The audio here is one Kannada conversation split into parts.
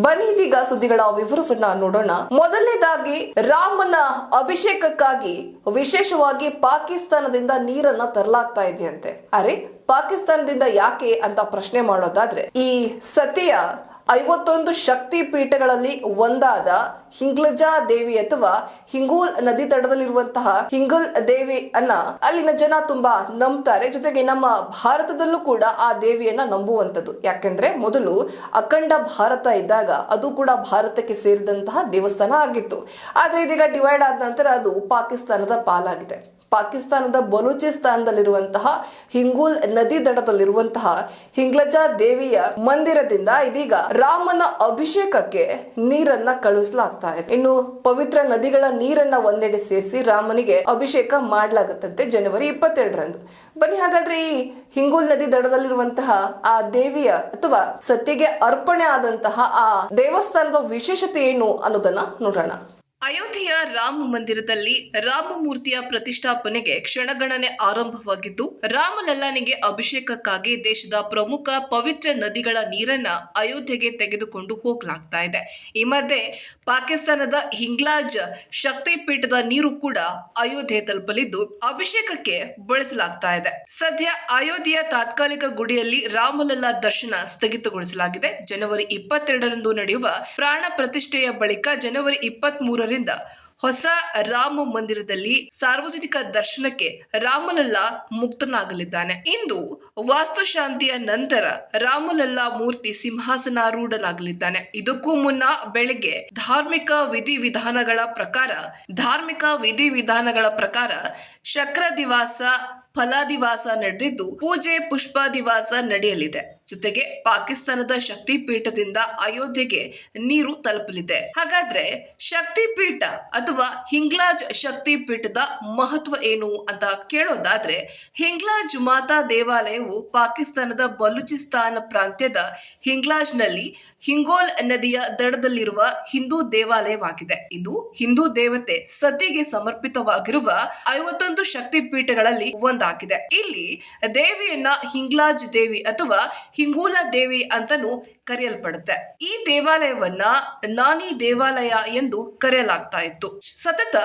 ಬನ್ನಿ ಸುದ್ದಿಗಳ ವಿವರವನ್ನ ನೋಡೋಣ. ಮೊದಲನೇದಾಗಿ, ರಾಮನ ಅಭಿಷೇಕಕ್ಕಾಗಿ ವಿಶೇಷವಾಗಿ ಪಾಕಿಸ್ತಾನದಿಂದ ನೀರನ್ನ ತರಲಾಗ್ತಾ ಇದೆಯಂತೆ. ಅರೆ, ಪಾಕಿಸ್ತಾನದಿಂದ ಯಾಕೆ ಅಂತ ಪ್ರಶ್ನೆ ಮಾಡೋದಾದ್ರೆ, ಈ ಸತಿಯ ಐವತ್ತೊಂದು ಶಕ್ತಿ ಪೀಠಗಳಲ್ಲಿ ಒಂದಾದ ಹಿಂಗ್ಲಜಾ ದೇವಿ ಅಥವಾ ಹಿಂಗೂಲ್ ನದಿ ತಡದಲ್ಲಿರುವಂತಹ ಹಿಂಗುಲ್ ದೇವಿ ಅನ್ನ ಅಲ್ಲಿನ ಜನ ತುಂಬಾ ನಂಬ್ತಾರೆ. ಜೊತೆಗೆ ನಮ್ಮ ಭಾರತದಲ್ಲೂ ಕೂಡ ಆ ದೇವಿಯನ್ನ ನಂಬುವಂತದ್ದು ಯಾಕೆಂದ್ರೆ ಮೊದಲು ಅಖಂಡ ಭಾರತ ಇದ್ದಾಗ ಅದು ಕೂಡ ಭಾರತಕ್ಕೆ ಸೇರಿದಂತಹ ದೇವಸ್ಥಾನ ಆಗಿತ್ತು. ಆದ್ರೆ ಇದೀಗ ಡಿವೈಡ್ ಆದ ನಂತರ ಅದು ಪಾಕಿಸ್ತಾನದ ಪಾಲಾಗಿದೆ. ಪಾಕಿಸ್ತಾನದ ಬಲೂಚಿಸ್ತಾನದಲ್ಲಿರುವಂತಹ ಹಿಂಗೂಲ್ ನದಿ ದಡದಲ್ಲಿರುವಂತಹ ಹಿಂಗ್ಲಜಾ ದೇವಿಯ ಮಂದಿರದಿಂದ ಇದೀಗ ರಾಮನ ಅಭಿಷೇಕಕ್ಕೆ ನೀರನ್ನ ಕಳುಹಿಸಲಾಗ್ತಾ ಇದೆ. ಇನ್ನು ಪವಿತ್ರ ನದಿಗಳ ನೀರನ್ನ ಒಂದೆಡೆ ಸೇರಿಸಿ ರಾಮನಿಗೆ ಅಭಿಷೇಕ ಮಾಡಲಾಗುತ್ತಂತೆ ಜನವರಿ ಇಪ್ಪತ್ತೆರಡರಂದು. ಬನ್ನಿ, ಹಾಗಾದ್ರೆ ಈ ಹಿಂಗೂಲ್ ನದಿ ದಡದಲ್ಲಿರುವಂತಹ ಆ ದೇವಿಯ ಅಥವಾ ಸತ್ಯಗೆ ಅರ್ಪಣೆ ಆದಂತಹ ಆ ದೇವಸ್ಥಾನದ ವಿಶೇಷತೆ ಏನು ಅನ್ನೋದನ್ನ ನೋಡೋಣ. ಅಯೋಧ್ಯೆಯ ರಾಮ ಮಂದಿರದಲ್ಲಿ ರಾಮಮೂರ್ತಿಯ ಪ್ರತಿಷ್ಠಾಪನೆಗೆ ಕ್ಷಣಗಣನೆ ಆರಂಭವಾಗಿದ್ದು ರಾಮಲಲ್ಲನಿಗೆ ಅಭಿಷೇಕಕ್ಕಾಗಿ ದೇಶದ ಪ್ರಮುಖ ಪವಿತ್ರ ನದಿಗಳ ನೀರನ್ನ ಅಯೋಧ್ಯೆಗೆ ತೆಗೆದುಕೊಂಡು ಹೋಗಲಾಗ್ತಾ ಇದೆ. ಈ ಮಧ್ಯೆ ಪಾಕಿಸ್ತಾನದ ಹಿಂಗ್ಲಾಜ್ ಶಕ್ತಿಪೀಠದ ನೀರು ಕೂಡ ಅಯೋಧ್ಯೆ ತಲುಪಲಿದ್ದು, ಅಭಿಷೇಕಕ್ಕೆ ಬಳಸಲಾಗ್ತಾ ಇದೆ. ಸದ್ಯ ಅಯೋಧ್ಯೆಯ ತಾತ್ಕಾಲಿಕ ಗುಡಿಯಲ್ಲಿ ರಾಮಲಲ್ಲಾ ದರ್ಶನ ಸ್ಥಗಿತಗೊಳಿಸಲಾಗಿದೆ. ಜನವರಿ ಇಪ್ಪತ್ತೆರಡರಂದು ನಡೆಯುವ ಪ್ರಾಣ ಪ್ರತಿಷ್ಠೆಯ ಬಳಿಕ ಜನವರಿ ಇಪ್ಪತ್ತ್ ಮೂರರಿಂದ ಹೊಸ ರಾಮ ಮಂದಿರದಲ್ಲಿ ಸಾರ್ವಜನಿಕ ದರ್ಶನಕ್ಕೆ ರಾಮಲಲ್ಲಾ ಮುಕ್ತನಾಗಲಿದ್ದಾನೆ. ಇಂದು ವಾಸ್ತುಶಾಂತಿಯ ನಂತರ ರಾಮಲಲ್ಲಾ ಮೂರ್ತಿ ಸಿಂಹಾಸನಾರೂಢನಾಗಲಿದ್ದಾನೆ. ಇದಕ್ಕೂ ಮುನ್ನ ಬೆಳಿಗ್ಗೆ ಧಾರ್ಮಿಕ ವಿಧಿವಿಧಾನಗಳ ಪ್ರಕಾರ, ಧಾರ್ಮಿಕ ವಿಧಿವಿಧಾನಗಳ ಪ್ರಕಾರ ಶಕ್ರ ದಿವಾಸ ಫಲಾದಿವಾಸ ನಡೆದಿದ್ದು ಪೂಜೆ ಪುಷ್ಪಾದಿವಾಸ ನಡೆಯಲಿದೆ. ಜೊತೆಗೆ ಪಾಕಿಸ್ತಾನದ ಶಕ್ತಿ ಪೀಠದಿಂದ ಅಯೋಧ್ಯೆಗೆ ನೀರು ತಲುಪಲಿದೆ. ಹಾಗಾದ್ರೆ ಶಕ್ತಿ ಪೀಠ ಅಥವಾ ಹಿಂಗ್ಲಾಜ್ ಶಕ್ತಿ ಪೀಠದ ಮಹತ್ವ ಏನು ಅಂತ ಕೇಳೋದಾದ್ರೆ, ಹಿಂಗ್ಲಾಜ್ ಮಾತಾ ದೇವಾಲಯವು ಪಾಕಿಸ್ತಾನದ ಬಲೂಚಿಸ್ತಾನ ಪ್ರಾಂತ್ಯದ ಹಿಂಗ್ಲಾಜ್ನಲ್ಲಿ ಹಿಂಗೋಲ್ ನದಿಯ ದಡದಲ್ಲಿರುವ ಹಿಂದೂ ದೇವಾಲಯವಾಗಿದೆ. ಇದು ಹಿಂದೂ ದೇವತೆ ಸತಿಗೆ ಸಮರ್ಪಿತವಾಗಿರುವ ಐವತ್ತೊಂದು ಶಕ್ತಿ ಪೀಠಗಳಲ್ಲಿ ಒಂದಾಗಿದೆ. ಇಲ್ಲಿ ದೇವಿಯನ್ನ ಹಿಂಗ್ಲಾಜ್ ದೇವಿ ಅಥವಾ ಹಿಂಗೂಲ ದೇವಿ ಅಂತಾನೂ ಕರೆಯಲ್ಪಡುತ್ತೆ. ಈ ದೇವಾಲಯವನ್ನ ನಾನಿ ದೇವಾಲಯ ಎಂದು ಕರೆಯಲಾಗ್ತಾ ಇತ್ತು. ಸತತ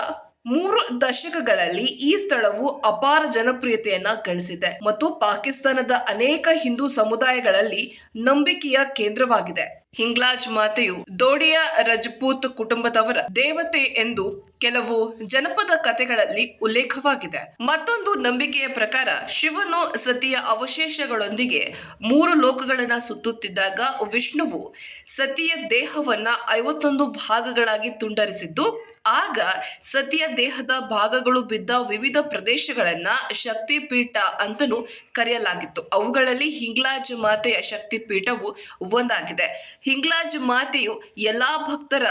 ಮೂರು ದಶಕಗಳಲ್ಲಿ ಈ ಸ್ಥಳವು ಅಪಾರ ಜನಪ್ರಿಯತೆಯನ್ನ ಗಳಿಸಿದೆ ಮತ್ತು ಪಾಕಿಸ್ತಾನದ ಅನೇಕ ಹಿಂದೂ ಸಮುದಾಯಗಳಲ್ಲಿ ನಂಬಿಕೆಯ ಕೇಂದ್ರವಾಗಿದೆ. ಹಿಂಗ್ಲಾಜ್ ಮಾತೆಯು ದೋಡಿಯ ರಜಪೂತ್ ಕುಟುಂಬದವರ ದೇವತೆ ಎಂದು ಕೆಲವು ಜನಪದ ಕಥೆಗಳಲ್ಲಿ ಉಲ್ಲೇಖವಾಗಿದೆ. ಮತ್ತೊಂದು ನಂಬಿಕೆಯ ಪ್ರಕಾರ ಶಿವನು ಸತಿಯ ಅವಶೇಷಗಳೊಂದಿಗೆ ಮೂರು ಲೋಕಗಳನ್ನ ಸುತ್ತುತ್ತಿದ್ದಾಗ ವಿಷ್ಣುವು ಸತಿಯ ದೇಹವನ್ನ ಐವತ್ತೊಂದು ಭಾಗಗಳಾಗಿ ತುಂಡರಿಸಿದ್ದು, ಆಗ ಸತಿಯ ದೇಹದ ಭಾಗಗಳು ಬಿದ್ದ ವಿವಿಧ ಪ್ರದೇಶಗಳನ್ನ ಶಕ್ತಿಪೀಠ ಅಂತಲೂ ಕರೆಯಲಾಗಿತ್ತು. ಅವುಗಳಲ್ಲಿ ಹಿಂಗ್ಲಾಜ್ ಮಾತೆಯ ಶಕ್ತಿಪೀಠವು ಒಂದಾಗಿದೆ. ಹಿಂಗ್ಲಾಜ್ ಮಾತೆಯು ಎಲ್ಲ ಭಕ್ತರ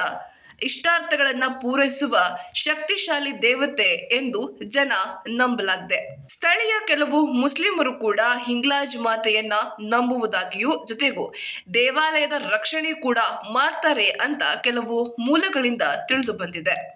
ಇಷ್ಟಾರ್ಥಗಳನ್ನ ಪೂರೈಸುವ ಶಕ್ತಿಶಾಲಿ ದೇವತೆ ಎಂದು ಜನ ನಂಬಲಾಗಿದೆ. ಸ್ಥಳೀಯ ಕೆಲವು ಮುಸ್ಲಿಮರು ಕೂಡ ಹಿಂಗ್ಲಾಜ್ ಮಾತೆಯನ್ನ ನಂಬುವುದಾಗಿಯೂ ಜೊತೆಗೂ ದೇವಾಲಯದ ರಕ್ಷಣೆ ಕೂಡ ಮಾಡ್ತಾರೆ ಅಂತ ಕೆಲವು ಮೂಲಗಳಿಂದ ತಿಳಿದು ಬಂದಿದೆ.